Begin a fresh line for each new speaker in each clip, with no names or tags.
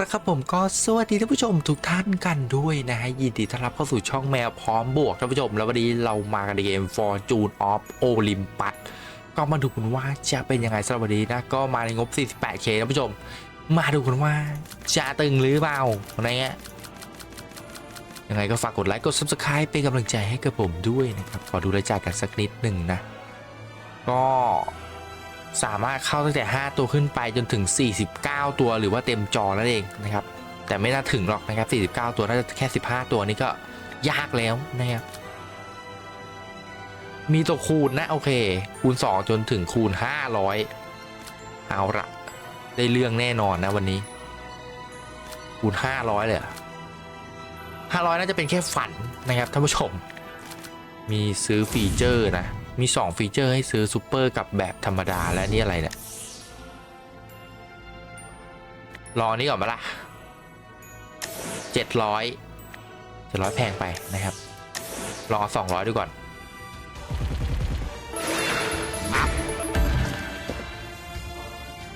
ละครับผมก็สวัสดีท่านผู้ชมทุกท่านกันด้วยนะฮะยินดีต้อนรับเข้าสู่ช่องแมวพร้อมบวกท่านผู้ชม แล้ววันนี้เรามากันในเกม Fortune of Olympus ก็มาดูกันว่าจะเป็นยังไงสำหรับวันนี้นะ ก็มาในงบ 48k ท่านผู้ชม มาดูกันว่าจะตึงหรือเปล่าอะไรเงี้ยยังไงก็ฝากกดไลค์กด Subscribe เป็นกำลังใจให้กับผมด้วยนะครับขอดูรายจ่ายกันสักนิดหนึ่งนะ ก็ สามารถเข้าตั้งแต่ 5 ตัวขึ้นไปจนถึง 49 ตัวหรือว่าเต็มจอนั่นเองนะครับ แต่ไม่น่าถึงหรอกนะครับ 49 ตัวน่าจะแค่ 15 ตัวนี้ก็ยากแล้วนะครับ มีตัวคูณนะโอเค คูณ 2 จนถึงคูณ 500 เอาละได้เรื่องแน่นอนนะวันนี้ คูณ 500 เลยเหรอ500 น่าจะเป็นแค่ฝันนะครับท่านผู้ชม มีซื้อฟีเจอร์นะ มี 2 ฟีเจอร์ให้ซื้อซูเปอร์กับแบบธรรมดาและนี่อะไรเนี่ยรอนี้ก่อนมาละเจ็ดร้อยเจ็ดร้อยแพงไปนะครับรอสองร้อยดูก่อน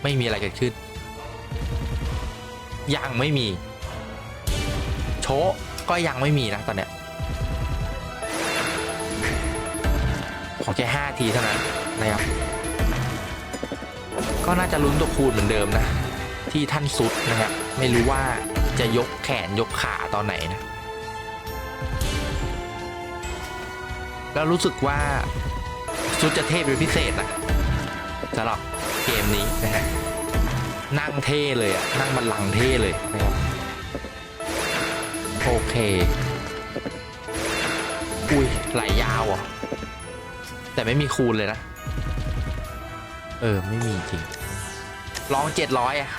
ไม่มีอะไรเกิดขึ้น ยังไม่มี โชก็ยังไม่มีนะตอนเนี้ย ขอแค่5ทีเท่านั้นนะครับ ก็น่าจะลุ้นตัวคูณเหมือนเดิมนะ ที่ท่านสุดนะครับ ไม่รู้ว่าจะยกแขนยกขาตอนไหนนะ แล้วรู้สึกว่าสุดจะเทพเป็นพิเศษนะสำหรับเกมนี้นะฮะนั่งเท่เลยอะนั่งบันลังเท่เลยนะครับโอเค อุ้ยไหลยาวอะ แต่ไม่มีคูณเลยนะ เออ ไม่มีจริง ลองเจ็ดร้อยอะ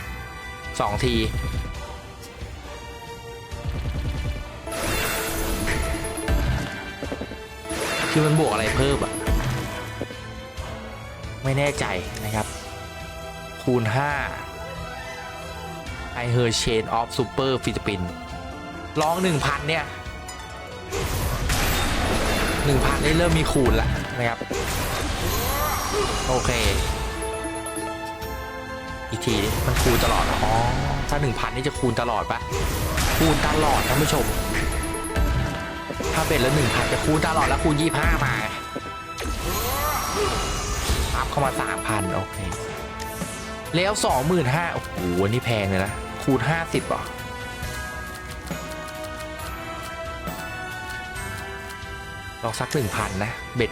สองทีคือมันบวกอะไรเพิ่มอะ ไม่แน่ใจนะครับ คูณ5 I her chain of super ฟิลิปปินลอง 1,000 เนี่ย 1,000 ได้เริ่มมีคูณแล้ว นะครับ โอเค อีกทีมันคูณตลอด อ๋อ ถ้า1,000นี่จะคูณตลอดปะคูณตลอดท่านผู้ชม ถ้าเป็นแล้ว1,000จะคูณตลอดแล้วคูณ25มาอัพเข้ามา3,000โอเค แล้ว25,000โอ้โหอันนี้แพงเลยนะ คูณ50เหรอลองสัก1,000นะ เบ็ด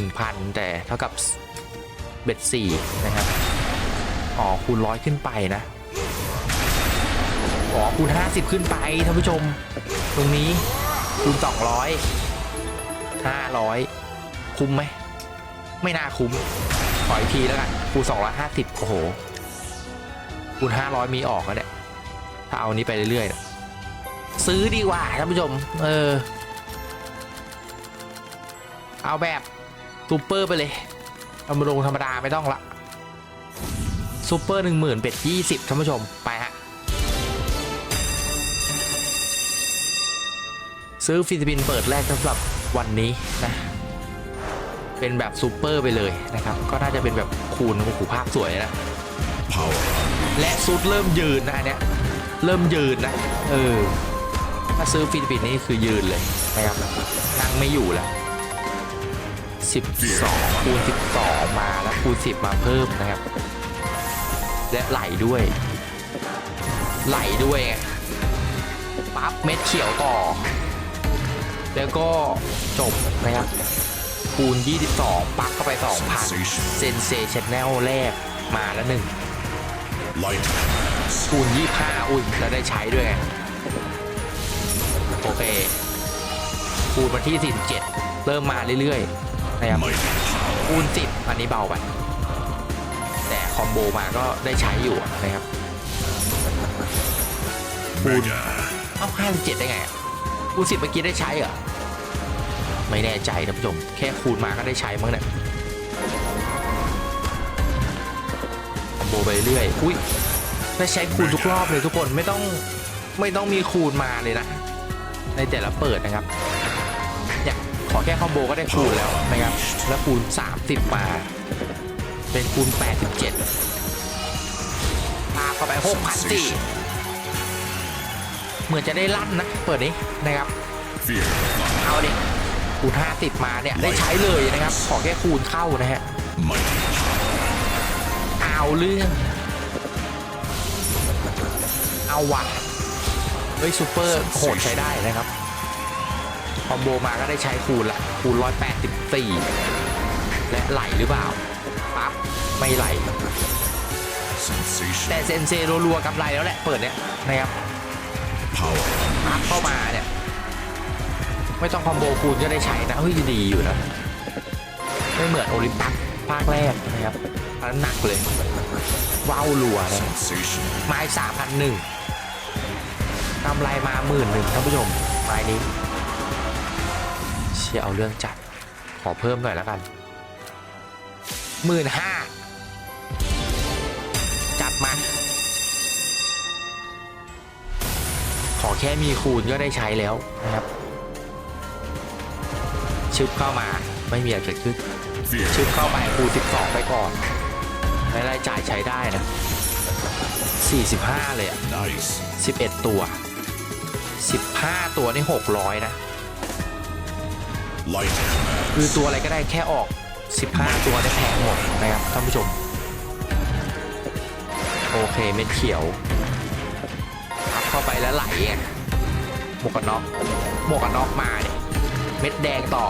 1,000 แต่เท่ากับเบ็ด4นะครับ อ๋อคูณร้อยขึ้นไปนะ อ๋อคูณ 50 ขึ้นไปท่านผู้ชม ตรงนี้คูณ 200 500 คุ้มไหม ไม่น่าคุ้ม ขออีกทีแล้วกันคูณ 250 โอ้โห คูณ 500 มีออกแล้วเนี่ย ถ้าเอานี้ไปเรื่อยๆ ซื้อดีกว่าท่านผู้ชม เออ เอาแบบ ซูเปอร์ไปเลยเอามาลงธรรมดาไม่ต้องละซูเปอร์หนึ่งหมื่นเป็ดยี่สิบท่านผู้ชม ไปฮะ ซื้อฟิลิปปินส์เปิดแรกสำหรับวันนี้นะ เป็นแบบซูเปอร์ไปเลยนะครับ ก็น่าจะเป็นแบบคูณโอ้โหภาพสวยนะ และซุดเริ่มยืนนะอันเนี้ยเริ่มยืนนะ เออ ถ้าซื้อฟิลิปปินส์นี่คือยืนเลยนะครับนั่งไม่อยู่แล้ว 12 คูณ 12 มาแล้วคูณ 10 มาเพิ่มนะครับ และไหลด้วย ไหลด้วยไงปั๊บเม็ดเขียวต่อ แล้วก็จบนะครับ คูณ 22 ปักเข้าไป 2,000 เซนเซชันแนลแรกมาแล้วหนึ่ง
Light
คูณ 25 อุ้ยแล้วได้ใช้ด้วยไงโอเคคูณมาที่ 47 เริ่มมาเรื่อยๆ นะครับ
might
คูณ10อันนี้เบาไปแต่คอมโบมาก็ได้ใช้อยู่นะครับ
mega
เอ้า57ได้ไงอะคูณ10เมื่อกี้ได้ใช้เหรอไม่แน่ใจท่านผู้ชมแค่คูณมาก็ได้ใช้มั้งเนี่ยคอมโบไปเรื่อยอุ้ยได้ใช้คูณทุกรอบเลยทุกคนไม่ต้องไม่ต้องมีคูณมาเลยนะ ในแต่ละเปิดนะครับเนี่ยขอ แค่คอมโบก็ได้คูณแล้วนะครับ แล้วคูณ 30 มา เป็นคูณ 87พาเข้าไป6 0 0 4เหมือนจะได้ลั่นนะ เปิดนี้นะครับ เอาดิคูณ50 มาเนี่ย ได้ใช้เลยนะครับ ขอแค่คูณเข้านะฮะเอาเรื่อง เอาวะเฮ้ยซูเปอร์โหดใช้ได้นะครับ คอมโบมาก็ได้ใช้คูณละคูณ 184 และไหลหรือเปล่า ปั๊บ ไม่ไหล
Sensation.
แต่เซนเซรัวๆกำไรแล้วแหละ เปิดเนี้ยนะครับ
Power.
ปั๊บเข้ามาเนี่ย ไม่ต้องคอมโบคูณก็ได้ใช้นะเฮ้ยดีอยู่นะไม่เหมือนโอลิมปัสภาคแรกนะครับอันนั้นหนักเลยว้าวรัวนะ
Sensation.
ไม้สามพันหนึ่งกำไรมาหมื่นหนึ่งท่านผู้ชมไม้นี้เชี่ยเอาเรื่องจัด ขอเพิ่มหน่อยแล้วกันหมื่นห้าจัดมา ขอแค่มีคูณก็ได้ใช้แล้วนะครับ ชึบเข้ามาไม่มีอะไรเกิดขึ้น
Fear.
ชึบเข้าไปคูณ12 ไปก่อนและรายจ่ายใช้ได้นะ 45 เลยอะ
Nice.
11 ตัว 15 ตัวนี่ 600 นะ
Light command.
คือตัวอะไรก็ได้แค่ออก 15 ตัวได้แพงหมดนะครับท่านผู้ชม โอเคเม็ดเขียวอัพเข้าไปแล้วไหลอะหมวกกันน็อกหมวกกันน็อกมาเนี่ยเม็ดแดงต่อ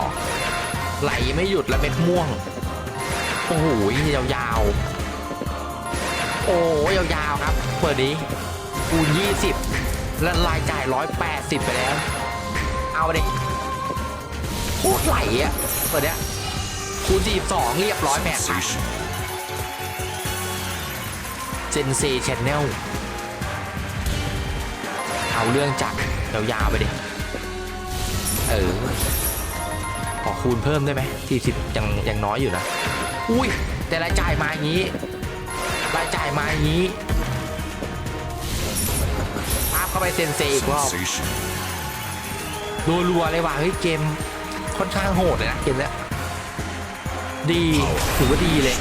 ไหลไม่หยุดแล้วเม็ดม่วง โอ้โหยาวๆ โอ้ยาวๆครับ เปิดนี้คูณ20 และรายจ่าย 180 ไปแล้ว เอาดิโคตรไหลอะเปิดเนี้ยคูณ42เรียบร้อยแปดพัน
Sensation.
เจนซีชแนลเอาเรื่องจัดยาวๆไปดิเออขอคูณเพิ่มได้ไหม40ยังยังน้อยอยู่นะ อุ้ย แต่รายจ่ายมาอย่างนี้ รายจ่ายมาอย่างนี้ภาพเข้าไปเซนเซอีกรอบ
Sensation.
รัวๆเลยว่ะเฮ้ยเกม ค่อนข้างโหดเลยนะเกมเนี้ยดีถือว่าดีเลย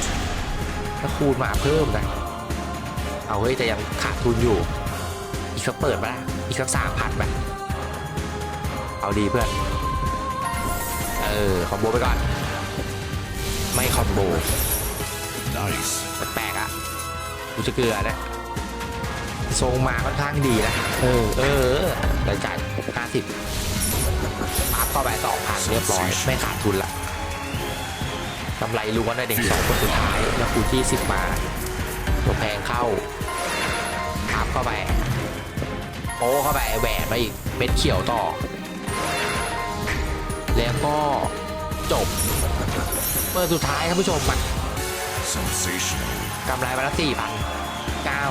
ถ้าคูณมาเพิ่มนะ เอาเฮ้ยแต่ยังขาดทุนอยู่ อีกสักเปิดมาละอีกสักสามพันไปเอาดีเพื่อน เออ คอมโบไปก่อน ไม่คอมโบ
Nice.
แปลกๆอะกูจะเกลือนะทรงมาค่อนข้างดีนะ เออ เออเออแต่จ่ายห้าสิบ ปั๊บเข้าไปสองพันเรียบร้อย ไม่ขาดทุนละกำไรล้วนเลยเด็กสองคนสุดท้ายแล้วคูณที่สิบมาตัวแพงเข้าปั๊บเข้าไปโป้เข้าไปแหวนไปอีกเม็ดเขียวต่อ แล้วก็จบเปิดสุดท้ายท่านผู้ชมมา
Sensation.
กำไรมาละสี่พันเก้า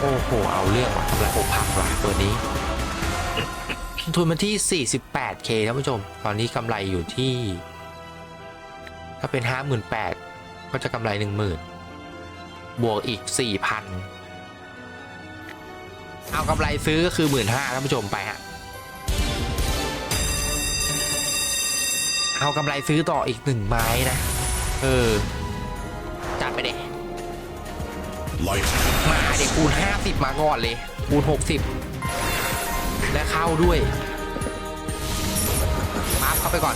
โอ้โห เอาเรื่องว่ะกำไรหกพันว่ะตัวนี้ ทุนมาที่ 48k ท่านผู้ชม ตอนนี้กำไรอยู่ที่ ถ้าเป็น 58,000 ก็จะกำไร 10,000 บวกอีก 4,000 เอากำไรซื้อก็คือ 15,000ท่านผู้ชมไปฮะ เอากำไรซื้อต่ออีกหนึ่งไม้นะ เออ จัดไปเด็
Light
มาเด็กคูณ 50 มาก่อนเลยคูณ 60 และเข้าด้วยปั๊บเข้าไปก่อน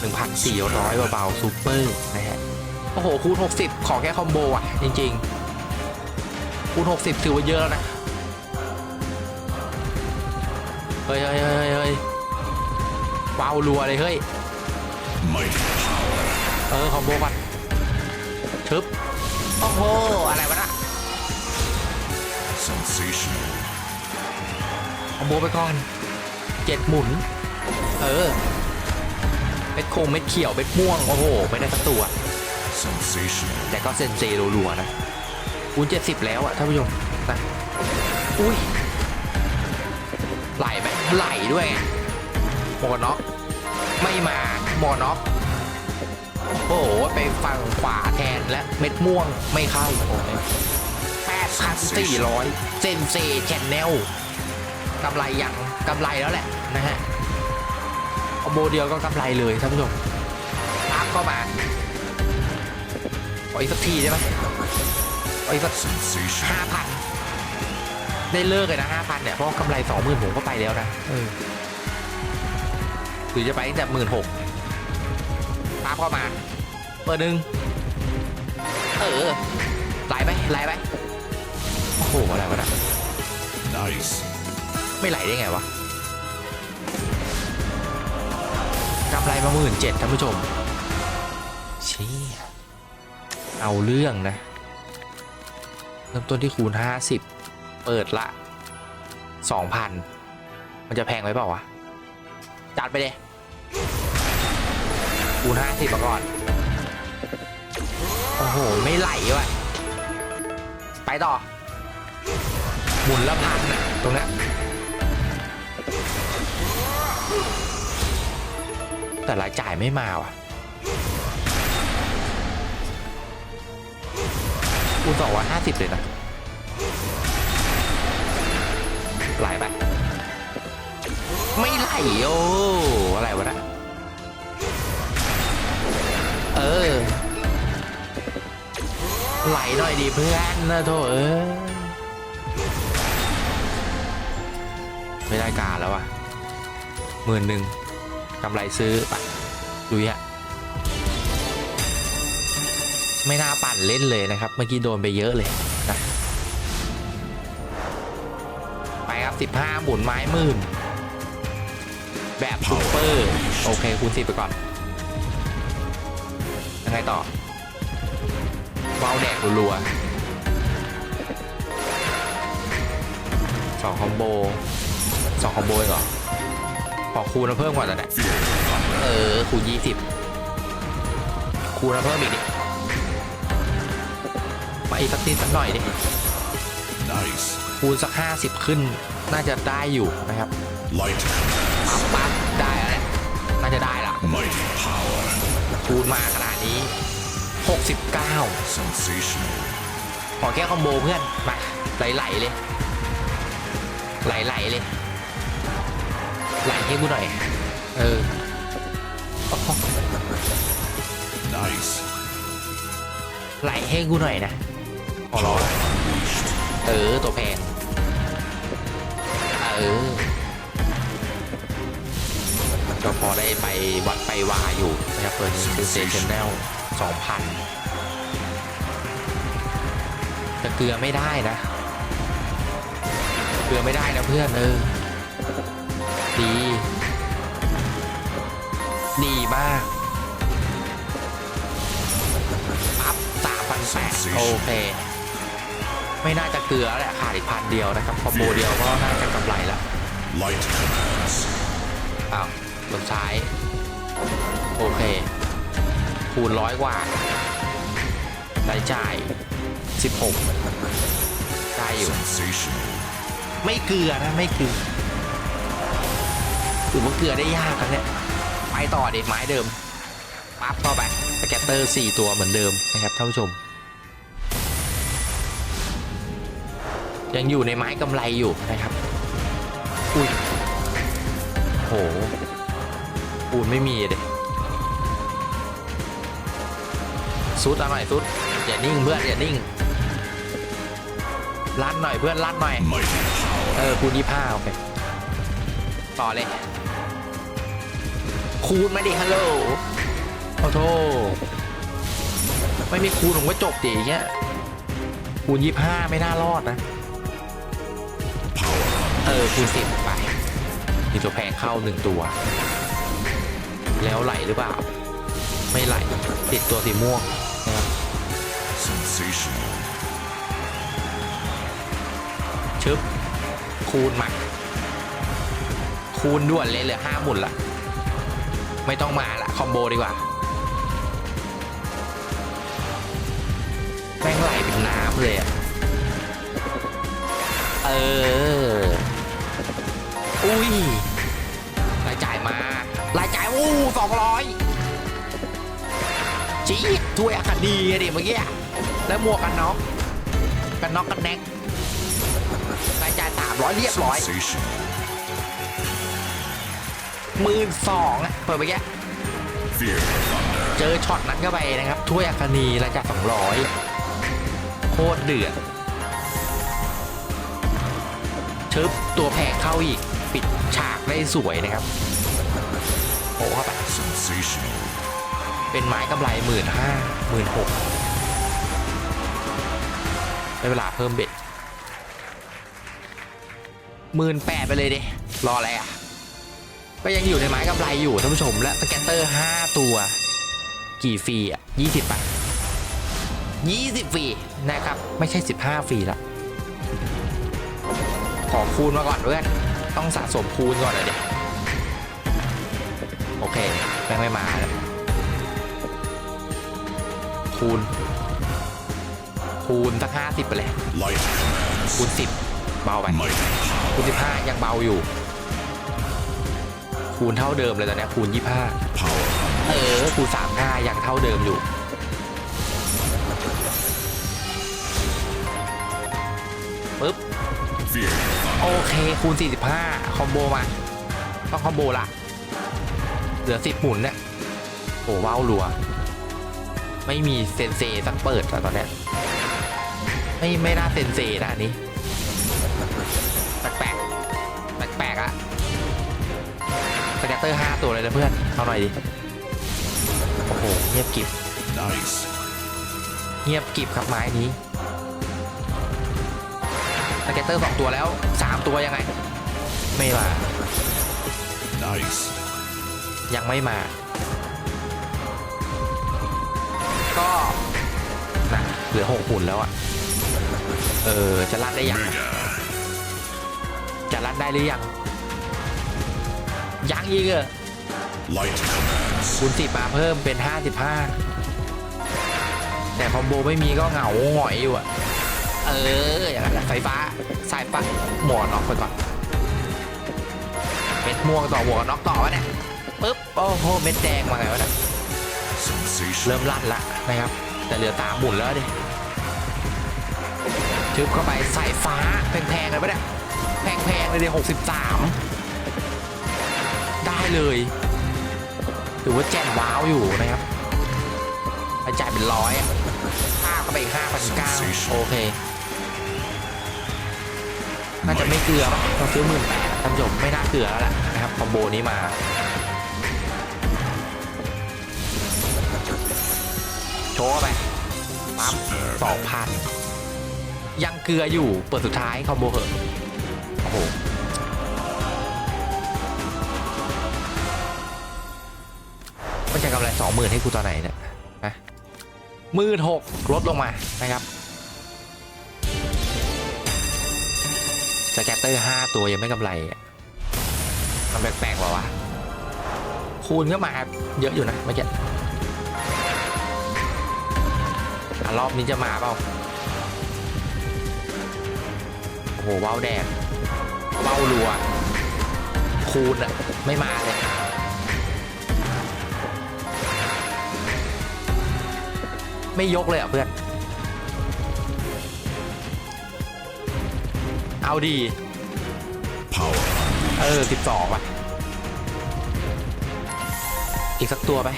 1,400 เบาๆซูเปอร์นะฮะ โอ้โห คูณ 60 ขอแค่คอมโบอะ จริง ๆ คูณ 60 ถือว่าเยอะแล้วนะ เฮ้ยเฮ้ยเฮ้ยเฮ้ยว้าวรัวเลยเฮ้ย
Mighty power.
เออ คอมโบก่อนชึบโอ้โห อะไรวะน่ะ
Sensational.
คอมโบไปก่อนเจ็ดหมุน เออเม็ดโคงเม็ดเขียวเม็ดม่วง โอ้โห ไม่ได้สักตัว
Sensational.
แต่ก็เซนเซรัวๆนะคูณเจ็ดสิบแล้วอะท่านผู้ชมนะอุ้ยไหลไหมไหลด้วยไงหมวกกันน็อกไม่มาหมวกกันน็อกโอ้โห ไปฝั่งขวาแทนและเม็ดม่วงไม่เข้าแปดพันสี่ร้อยเซนเซแชนแนลกำไรยัง กำไรแล้วแหละนะฮะคอมโบเดียวก็กำไรเลยท่านผู้ชมตามเข้ามาขออีกสักทีได้ไหมขออีกสัก
Sensation.
ห้าพันได้เลิกเลยนะห้าพันเนี่ยเพราะว่ากำไรสองหมื่นผมก็ไปแล้วนะเออหรือจะไปตั้งแต่หมื่นหกตามเข้ามา เปิดหนึ่งเออไหลไปไหลไปโอ้โหอะไรวะนะ
Nice.
ไม่ไหลได้ไงวะกำไรมาหมื่นเจ็ดท่านผู้ชมเชี่ยเอาเรื่องนะ เริ่มต้นที่คูณ 50 เปิดละ 2,000 มันจะแพงไว้เปล่าวะ จัดไปเลยคูณ 50มาก่อน โอ้โห ไม่ไหลว่ะ ไปต่อ หมุนละพันนะตรงนี้ แต่รายจ่ายไม่มาว่ะคูณสองร้อยห้าสิบเลยนะไหลไปไม่ไหลโอ้อะไรวะนะเออไหลหน่อยดีเพื่อนนะโถเออไม่ได้การแล้วว่ะหมื่นหนึ่ง กำไรซื้อไปดูอะไม่น่าปั่นเล่นเลยนะครับ เมื่อกี้โดนไปเยอะเลยนะไปครับ 15 หมุนไม้หมื่น แบบซูเปอร์ โอเค คูณสิบไปก่อน ยังไงต่อวาวแดกรัวสองคอมโบสองคอมโบเหรอ อคูณมาเพิ่มก่อนตอนเนี้ยเออคูณยี่สิบคูณมาเพิ่มอีกดิมาอีกสักนิดสักหน่อยดิ
Nice.
คูณสักห้าสิบขึ้น น่าจะได้อยู่นะครับ
Light
ปั๊บปั๊บได้แล้วเนี่ยน่าจะได้ละ
mighty power.
คูณมาขนาดนี้ 69
Sensational.
ขอแค่คอมโบเพื่อนมาไหลๆเลยไหลๆเลย ไหลให้กูหน่อย เออโอ้โห
Nice.
ไหลให้กูหน่อยนะขอร้อง
Unleashed.
เออ ตัวแพงเออก็พอได้ไปวัดไปวาอยู่นะครับตัวนี้คือเซนเนลสองพันจะเกลือไม่ได้นะ เกลือไม่ได้นะเพื่อนเออ ดีดีมากปั๊บสามพันแปดโอเค ไม่น่าจะเกลือแหละขาดอีกพันเดียวนะครับคอมโบเดียวก็น่าจะกำไรละ
Light commands.
อ้าวลงซ้าย โอเค คูณร้อยกว่า รายจ่าย 16 ได้อยู่
Sensational.
ไม่เกลือนะ ไม่เกลือ ถือว่าเกลือได้ยากนะเนี่ยไปต่อเด็ดไม้เดิมปั๊บเข้าไปสแกตเตอร์ 4 ตัวเหมือนเดิมนะครับท่านผู้ชม ยังอยู่ในไม้กำไรอยู่นะครับอุ้ยโหปูนไม่มีเลยซุดอาหน่อยซุดอย่านิ่งเพื่อนอย่านิ่งลั่นหน่อยเพื่อนลั่นหน่อย เออคูณยี่ห้าโอเค ต่อเลย คูณมาดิฮัลโหลขอโทษไม่มีคูณผมก็จบดิเงี้ยคูณยี่ห้าไม่น่ารอดนะ เออคูณสิบไปมีตัวแพงเข้าหนึ่งตัว แล้วไหลหรือเปล่า ไม่ไหลติดตัวสีม่วงนะครับชึบคูณมาคูณด่วนเลยเหลือห้าหมุนละ ไม่ต้องมาละคอมโบดีกว่าแม่งไหลเป็นน้ำเลยอะเออ อุ้ยรายจ่ายมารายจ่ายอู้สองร้อยจี๊ดถ้วยอาคาดีอะดิเมื่อกี้อะแล้วหมวกกันน็อกกันน็อกกันแน็กรายจ่ายสามร้อยเรียบร้อย
Sensational.
หมื่นสองอะเปิดไปแก
Fear thunder.
เจอช็อตนั้นเข้าไปนะครับถ้วยอาคานีรายจ่ายสองร้อยโคตรเดือดชึบตัวแพงเข้าอีก ปิดฉากได้สวยนะครับโอ้เข้าไป
Sensational.
เป็นไม้กำไรหมื่นห้าหมื่นหกได้เวลาเพิ่มเบ็ดหมื่นแปดไปเลยดิรออะไรอะ ก็ยังอยู่ในไม้กำไรอยู่ท่านผู้ชมและสแกนเตอร์ 5 ตัว กี่ฟรีอะ20ป่ะ20ฟรีนะครับ ไม่ใช่ 15ฟรีละขอคูณมาก่อนเพื่อนต้องสะสมคูณก่อนเลยเด็โอเคแม่งไม่มาแล้วคูณ คูณสักห้าสิบไปเลยคูณสิบเบาไปคูณสิบห้ายังเบาอยู่ คูณเท่าเดิมเลยตอนเนี้ยคูณยี่ห้า
Power.
เออคูณสามห้ายังเท่าเดิมอยู่ ปึ๊บ
Fear.
โอเคคูณ 45 คอมโบมา ต้องคอมโบละ เหลือ 10 หมุนเนี่ยโอ้ว้าวรัว ไม่มีเซนเซสักเปิดอะตอนเนี้ยไม่ไม่น่าเซนเซนะอันนี้ เตอร์5ตัวเลยนะเพื่อน เอาหน่อยดิ โอ้โห เงียบกริบ
Nice.
เงียบกริบครับไม้นี้สเก็ตเตอร์สองตัวแล้วสามตัวยังไง ไม่มา
Nice.
ยังไม่มา ก็นะเหลือหกหุ่นแล้วอะเออ จะรัดได้ยัง
Mega.
จะรัดได้หรือยัง ยังอีกเหรอคูณสิบมาเพิ่มเป็นห้าสิบห้าแต่คอมโบไม่มีก็เหงาหงอยอยู่อะเอออย่างนั้นแหละไฟฟ้าสายฟ้าหมวกน็อกไปก่อนเม็ดม่วงต่อหมวกน็อกต่อวะเนี่ยปึ๊บโอ้โหเม็ดแดงมาไงวะเนี่ยเริ่มลั่นละนะครับ แต่เหลือตามหมุนแล้วดิทึบเข้าไปสายฟ้าแพงๆเลยปะเนี่ยแพงๆเลยดิหกสิบสาม เลยถือว่าแจ่มว้าวอยู่นะครับไปจ่ายเป็นร้อยอะค่าเข้าไปอีกห้าพันเก้าโอเค น่าจะไม่เกลือป่ะเราซื้อหมื่นแปดท่านผู้ชมไม่น่าเกลือแล้วแหละนะครับคอมโบนี้มาโชว์เข้าไปปั๊บสองพันยังเกลืออยู่เปิดสุดท้ายคอมโบเหอะโอ้โห องหมื่นให้กูตอนไหนเนี่ยนะหมื่นหกลดลงมานะครับสแกตเตอร์ห้าตัวยังไม่กำไรอะมันแปลกๆว่าวะคูณก็มาเยอะอยู่นะเมื่อกี้อะรอบนี้จะมาเปล่าโอ้โหเบ้าแดงเบ้ารัวคูณอะไม่มาเลย ไม่ยกเลยอะเพื่อน เอาดี
Power.
เออสิบสองว่ะ อีกสักตัวไป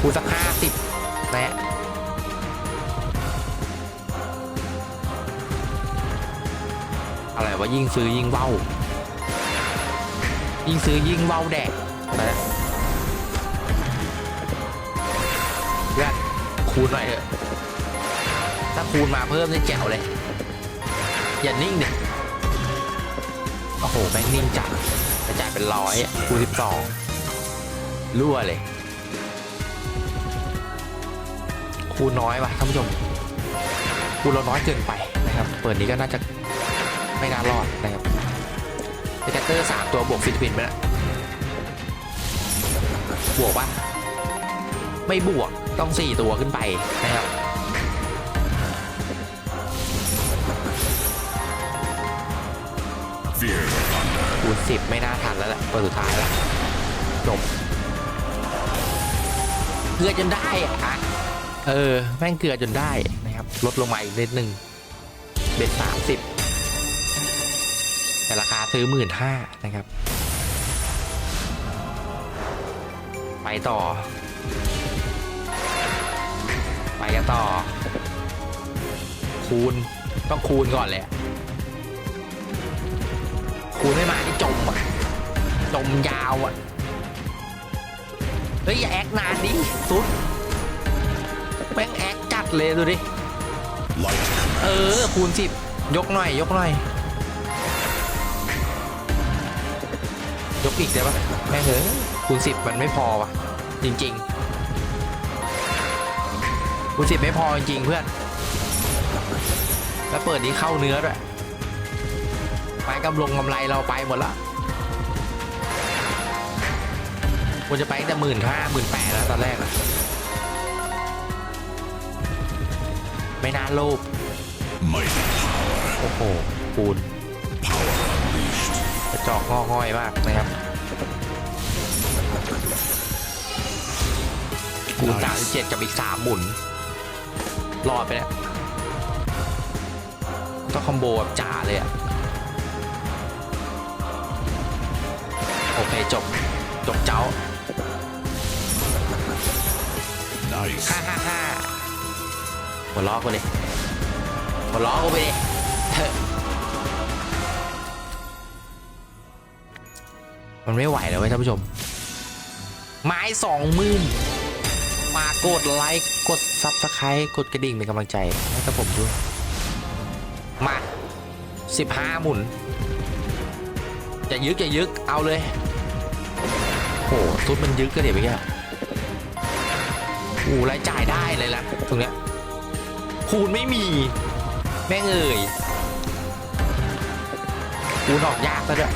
คูณสักห้าสิบนะฮะอะไรวะยิ่งซื้อยิ่งเว้า ยิ่งซื้อยิ่งเว้าแดกนะ คูณหน่อยเถอะถ้าคูณมาเพิ่มนี่แจ๋วเลย อย่านิ่งดิโอ้โหแม่งนิ่งจัดกระจายเป็นร้อยคูณสิบสองรั่วเลย คูณน้อยว่ะท่านผู้ชม คูณเราน้อยเกินไปนะครับ เปิดนี้ก็น่าจะไม่น่ารอดนะครับสแกตเตอร์สามตัวบวกฟิลิปปินส์ไปแล้วบวกปะไม่บวก ต้องสี่ตัวขึ้นไปนะครับบูสิบไม่น่าทันแล้วแหละตัวสุดท้ายแล้วจบเกลือจนได้อะเออ แม่งเกลือจนได้นะครับ ลดลงมาอีกนิดนึงเบ็ดสามสิบแต่ราคาซื้อหมื่นห้านะครับ ไปต่อ ไปกันต่อ คูณ ต้องคูณก่อนเลยอะกูไม่มาที่จมอะจมยาวอะ เฮ้ย อย่าแอคนานดิสุด แม่งแอคจัดเลยดูดิ เออ คูณสิบยกหน่อย ยกหน่อย ยกอีกได้ปะแม่งเฮ้ยคูณสิบมันไม่พอวะจริง ๆ คูสิบไม่พอจริงๆเพื่อน แล้วเปิดนี้เข้าเนื้อด้วยไปกำลงกำไรเราไปหมดละควรจะไปแต่หมื่นห้าหมื่นแปดแล้วตอนแรกอะไม่น่าโลภ
Mighty power.
โอ้โหปูนกระจอกงอกง่อยมากนะครับกูสามเจ็ดกับอีกสามหมุน รอดไปแล้วก็คอมโบแบบจ่าเลยอะโอเคจบ จบเจ้า
Nice.
ฮ่าฮ่าฮ่าหัวล้อกูเลยหัวล้อกูไปดิเถอะมันไม่ไหวแล้วเว้ยท่านผู้ชม ไม้สองหมื่น มากดไลค์กดซับสไครต์กดกระดิ่งเป็นกำลังใจให้กับผมด้วย มาสิบห้าหมุนจะยึกจะยึกเอาเลยโหซุดมันยึกก็เดี๋ยวไปแกโอ้รายจ่ายได้เลยละตรงเนี้ยคูณไม่มี แม่งเอ่ยคูณออกยากซะด้วย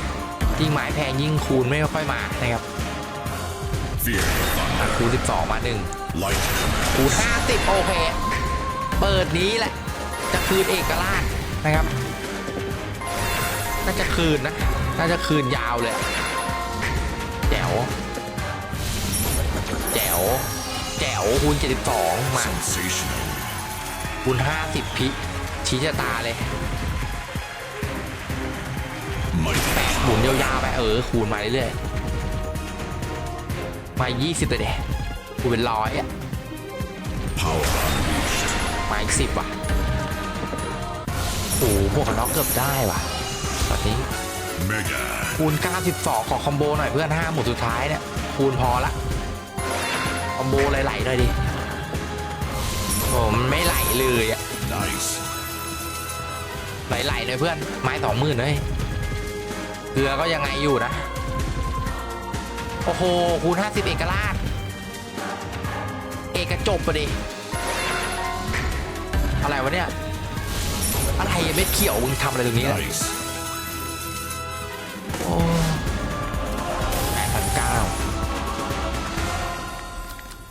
ยิ่งไม้แพงยิ่งคูณไม่ค่อยมานะครับ
Fear the
อะ
thunder.
คูณ12 มาหนึ่ง
Light commands.
คูณ50โอเค เปิดนี้แหละ จะคืนเอกราชนะครับ น่าจะคืนนะ น่าจะคืนยาวเลยอะแจ๋ว แจ๋ว แจ๋วคูณ72 มา
Sensational.
คูณ50 พิชี้ชะตาเลย
Mighty
แปดหมุนยาวๆไป เออ คูณมาเรื่อยๆ มา 20เลยเดะคูณเป็นร้อยอะ
power unleashed.
มาอีกสิบว่ะโอ้โหพวกกันน็อกเกือบได้ว่ะตอนนี้
Mega.
คูณ 92 ขอคอมโบหน่อยเพื่อน5หมุนสุดท้ายเนี่ยคูณพอละ คอมโบไหลๆหน่อยดิผมนไม่ไหลเลยอะ
Nice.
ไหลๆหน่อยเพื่อน ไม้สองหมื่นเลยเกลือก็ยังไงอยู่นะ โอ้โหคูณ 50 เอกราช เอกจบปะดิอะไรวะเนี่ย อะไรอะเม็ดเขียวมึงทำอะไรตรงนี้เนี่ย
Nice.
โอ้แปดพันเก้า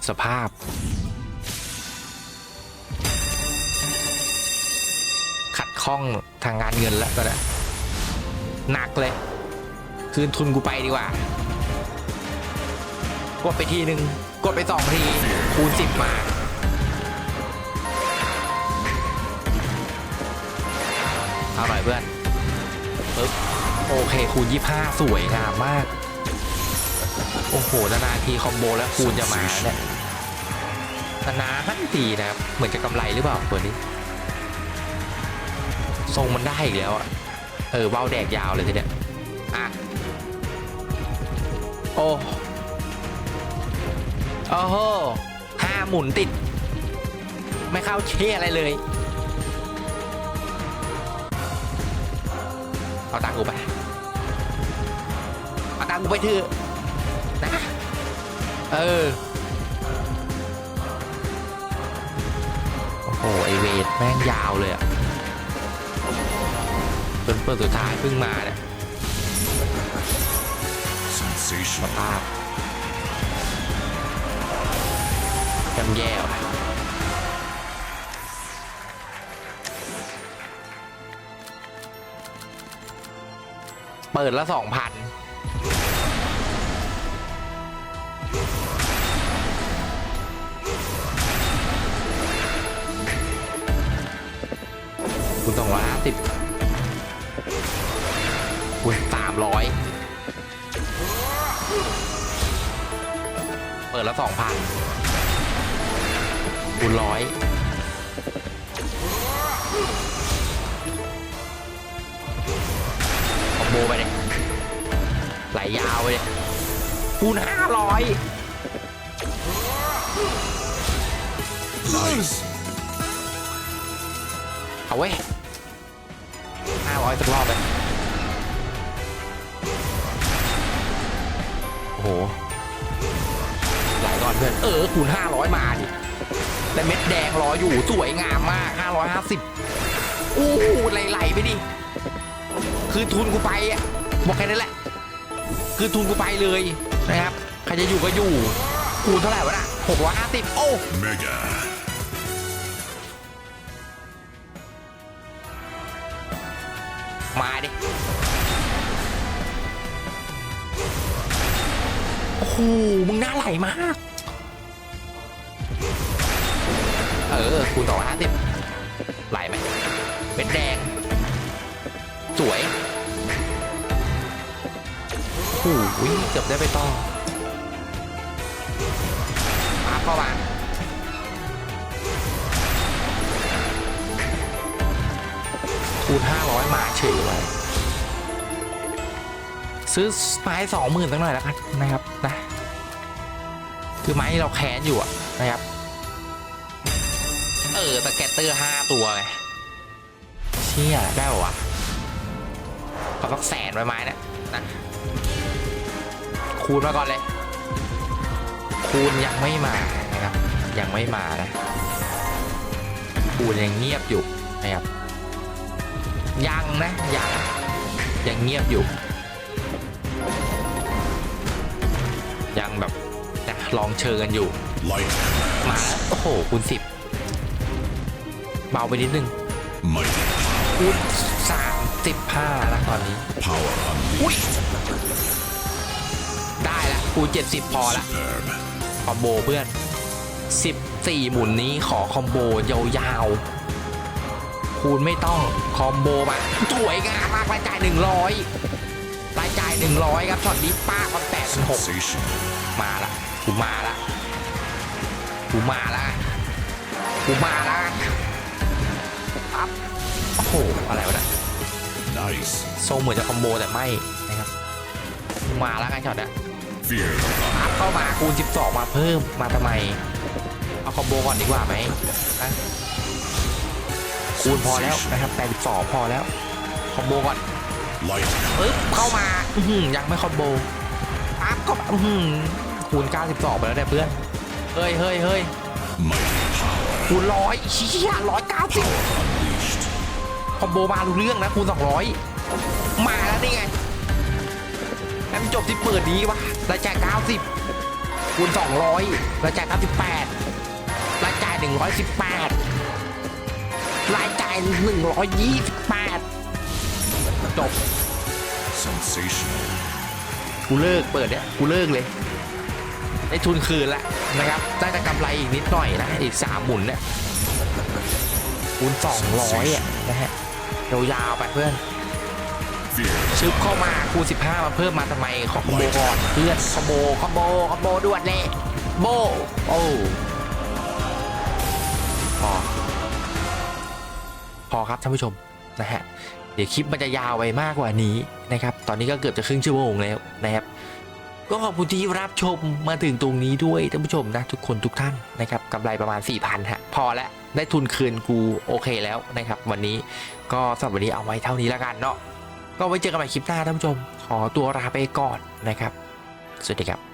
สภาพ ขัดข้องทางงานเงินแล้วก็ได้หนักเลย คืนทุนกูไปดีกว่ากดไปทีหนึ่ง กดไปสองทีคูณสิบมาเอาหน่อยเพื่อนปึ๊บโอเคคูณ25สวยงามมาก โอ้โหนานทีคอมโบแล้วคูณจะมาเนี่ยนานๆทีนะครับเหมือนจะกำไรหรือเปล่าตัวนี้ทรงมันได้อีกแล้วอะเออเบ้าแดกยาวเลยทีเนี้ยอะโอ้ โอ้โหห้าหมุนติด ไม่เข้าเชี่ยอะไรเลย เอาตังกูไป เอาตังกูไปเถอะนะเออ โอ้โห ไอเวทแม่งยาวเลยอะเป็นเปิดสุดท้ายเพิ่งมาเนี่ย
Sensational.
ภาพ จำแย่ว่ะเปิดละสองพันคุณสองร้อยห้าสิบคุณสามร้อยเปิดละสองพัน คูณร้อยคอมโบไปเลยยาวเลยคูณห้าร้อย
Nice.
เอาเว้ยห้าร้อยสักรอบเลยโอ้โหไหลก่อนเพื่อน เออคูณห้าร้อยมาดิ แต่เม็ดแดงรออยู่สวยงามมากห้าร้อยห้าสิบอู้หูไหลๆไปดิ คือทุนกูไปอะบอกแค่นั้นแหละ คือทุนกูไปเลยนะครับ ใครจะอยู่ก็อยู่ คูณเท่าไหร่วะน่ะหกร้อยห้าสิบโอ้
Mega.
มาดิ โอ้โหมึงหน้าไหลมาก เออคูณสองห้าสิบไหลไหมเป็นแดง สวยโอ้โหเกือบได้ไปต่อมาเข้ามาคูณ500มาเฉยไว้ซื้อไม้สองหมื่นตั้งหน่อยแล้วกันนะครับนะคือไม้ที่เราแค้นอยู่อะนะครับ เออตะแกตเตอร์ห้าตัวไงเชี่ยได้ป่าวะขอสักแสนไว้ไม้นะนะคูณมาก่อนเลย คูณยังไม่มานะครับ ยังไม่มานะ คูณยังเงียบอยู่นะครับ ยังนะยังยังเงียบอยู่ ยังแบบนะลองเชิงกันอยู่ มาแล้วโอ้โหคูณสิบ เบาไปนิดนึง
mighty
คูณสามสิบห้าแล้วตอนนี้
power
อุ้ย
unleashed.
ได้ละคูณเจ็ดสิบพอละ
Superb.
คอมโบเพื่อนสิบสี่หมุนนี้ขอคอมโบยาวๆ คูณไม่ต้องคอมโบมาสวยงามมากรายจ่ายหนึ่งร้อยรายจ่ายหนึ่งร้อยครับช็อตนี้ป้าก็แปดหก
Sensation.
มาละกูมาละกูมาละกูมาละ ปั๊บโอ้โหอะไรวะเนี่ย
Nice.
ทรงเหมือนจะคอมโบแต่ไม่นะครับกูมาแล้วไงช็อตเนี้ย
Fear of
ปั๊บเข้ามาคูณ 12 มาเพิ่มมาทำไม เอาคอมโบก่อนดีกว่าไหมนะคูณพอแล้วนะครับ82พอแล้ว คอมโบก่อน
light
ปึ๊บเข้ามา อื้อหือยังไม่คอมโบปั๊บก็อื้อหือคูณ 92 ไปแล้วเนี่ยเพื่อนเฮ้ยเฮ้ยเฮ้ย
mighty power
คูณร้อยเชี่ยร้อยเก้าสิบ
unleashed.
คอมโบมารู้เรื่องนะคูณ200 มาแล้วนี่ไงให้มันจบที่เปิดนี้วะรายจ่าย90คูณ200รายจ่าย98รายจ่าย118รายจ่าย 128 จบ
Sensational.
กูเลิกเปิดเนี่ยกูเลิกเลยได้ทุนคืนละนะครับได้แต่กำไรอีกนิดหน่อยนะ อีกสามหมุนเนี่ยคูณ200อะนะฮะ ยาวๆไปเพื่อน
Fear
ชึบเข้ามาคูณ15 มาเพิ่มมาทำไมขอคอมโบก่อนเพื่อนคอมโบคอมโบคอมโบด่วนเลยโบโอ้พอพอครับท่านผู้ชมนะฮะเดี๋ยวคลิปมันจะยาวไปมากกว่านี้นะครับ ตอนนี้ก็เกือบจะครึ่งชั่วโมงแล้วนะครับ ก็ขอบคุณที่รับชมมาถึงตรงนี้ด้วยท่านผู้ชมนะทุกคนทุกท่านนะครับกำไรประมาณ4,000ฮะพอแล้ว ได้ทุนคืนกูโอเคแล้วนะครับ วันนี้ก็สำหรับวันนี้เอาไว้เท่านี้แล้วกันเนาะก็ไว้เจอกันใหม่คลิปหน้าท่านผู้ชม ขอตัวลาไปก่อนนะครับ สวัสดีครับ